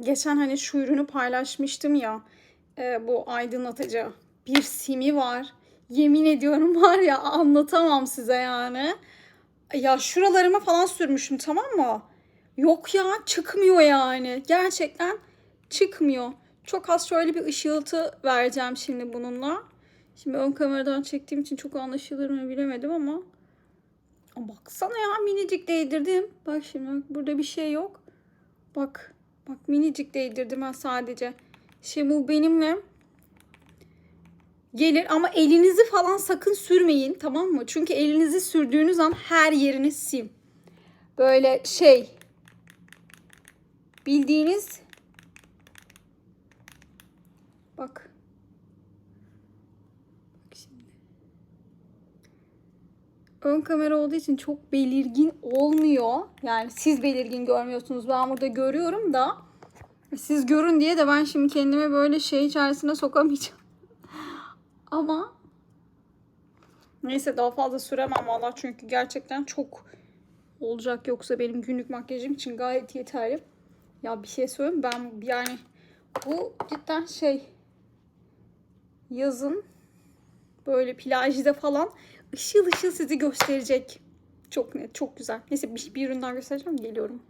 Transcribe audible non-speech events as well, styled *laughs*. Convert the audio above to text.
geçen hani şu ürünü paylaşmıştım ya. e, bu aydınlatıcı. Bir simi var. Yemin ediyorum *laughs* var ya anlatamam size yani. Ya şuralarıma falan sürmüşüm tamam mı? Yok ya çıkmıyor yani. Gerçekten çıkmıyor. Çok az şöyle bir ışıltı vereceğim şimdi bununla. Şimdi ön kameradan çektiğim için çok anlaşılır mı bilemedim ama. Baksana ya minicik değdirdim. Bak şimdi burada bir şey yok. Bak. Bak minicik değdirdim ben sadece. Şimdi bu benimle gelir ama elinizi falan sakın sürmeyin tamam mı? Çünkü elinizi sürdüğünüz an her yeriniz sim. Böyle şey bildiğiniz bak şimdi. Ön kamera olduğu için çok belirgin olmuyor. Yani siz belirgin görmüyorsunuz. Ben burada görüyorum da siz görün diye de ben şimdi kendimi böyle şey içerisine sokamayacağım. *laughs* Ama neyse daha fazla süremem valla çünkü gerçekten çok olacak yoksa benim günlük makyajım için gayet yeterli. Ya bir şey söyleyeyim ben yani bu cidden şey yazın böyle plajda falan ışıl ışıl sizi gösterecek. Çok net, çok güzel. Neyse bir, bir ürün daha göstereceğim geliyorum.